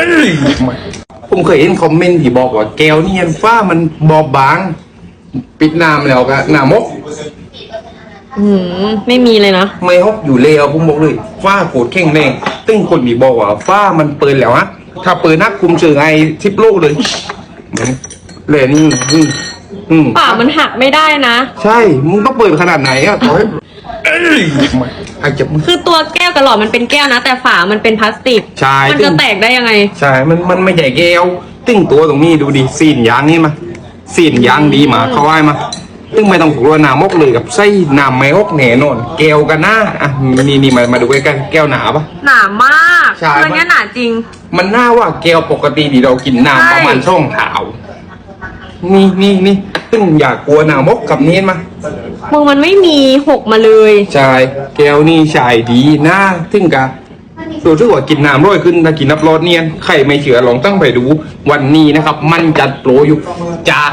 อ้ยผมเคยเห็นคอมเมนต์ที่บอกว่าแก้วนี่ยันฟ้ามันบอบบาง ปิดน้ำแล้วก็หน้ามก อืมไม่มีเลยนะ ไม่ฮกอยู่เลวผมบอกเลยฟ้าโคตรแข็งแรงตึ้งคนมีบอกว่าฟ้ามันเปิดแล้วฮะถ้าเปิดนักคุมเชิงไอทิปโลกเลยเลยนี่นี่อืมป่ามันหักไม่ได้นะ ใช่ มึงต้องเปิดขนาดไหนอะขอให้ เอ้ยอาจจะมึงคือตัวแก้วกับหลอดมันเป็นแก้วนะ แต่ฝามันเป็นพลาสติก ใช่ มันจะแตกได้ยังไง ใช่ มันมันไม่ใหญ่แก้วตึ้งตัวตรงนี้ดูดิสีนยางนี่มาสีนยางดีมาเขาไว้มาตึ้งไม่ต้องกลัวหนามกเลยกับไส้หนามไม่ฮกแหน่นอนแก้วกันหน้าอะนี่นี่มามาดูใกล้ๆแก้วหนาปะหนามากใช่คืออันเนี้ยหนาจริง มันน่าว่าแก้วปกติที่เรากินน้ำใช่ประมาณช่องเท้านี่นี่นี่ตึ้งอย่ากลัวหนามกกับเนี้มา มึงมันไม่มีหกมาเลยใช่แก้วนี่ชายดีนะถึงกะดูที่ว่ากินน้ำร้อยขึ้นถ้ากินน้ำร้อนเนียนใครไม่เชื่อลองตั้งไปดูวันนี้นะครับ มันจัดโปรอยู่จาก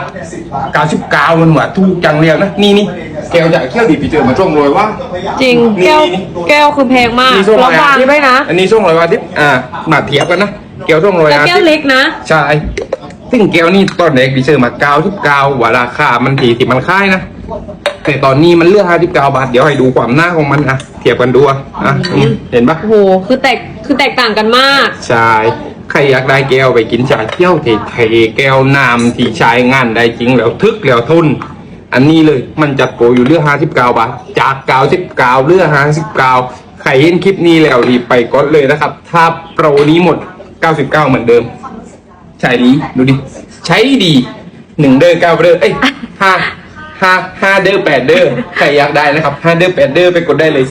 99มันหว่าถูกจังเรียงนะนี่นี่แก้วจากแก้วดีปีเจอมาช่วงรวยว่า จริงนี่แก้วนี่แก้วคือแพงมากนี่ช่วงแล้วรอยบางอาทิตย์ด้วยนะ อันนี้ช่วงรอยวันอาทิตย์อ่ามาเทียบกันนะแก้วช่วงรอยแล้วอาแก้ทิวตย์เล็กนะ ใช่ซึ่งแก้วนี่ตอนแรกดีเซอร์มาเก้าที่เก้าว่าราคามันทีที่มันค่ายนะ แต่ตอนนี้มันเลือกห้าที่เก้าบาท เดี๋ยวให้ดูความหน้าของมันนะเทียบกันดูอะอะอืมเห็นปะโอ้โห คือแตก คือแตกต่างกันมาก ใช่ใครอยากได้แก้วไปกินชาเที่ยวเทเทแก้วน้ำที่ใช้งานได้จริงแล้วทึกแล้วทนอันนี้เลยมันจัดโปรอยู่เลือกห้าสิบเก้าบาท จากเก้าสิบเก้าเลือกห้าสิบเก้าใครเห็นคลิปนี้แล้วรีบไปกดเลยนะครับ ถ้าโปรนี้หมดเก้าสิบเก้าเหมือนเดิม ใช่ดีดูดิ ใช้ดีหนึ่งเด้อเก้าเด้อเอ้ยห้า ห้าห้าเด้อแปดเด้อใครอยากได้นะครับห้าเด้อแปดเด้อไปกดได้เลย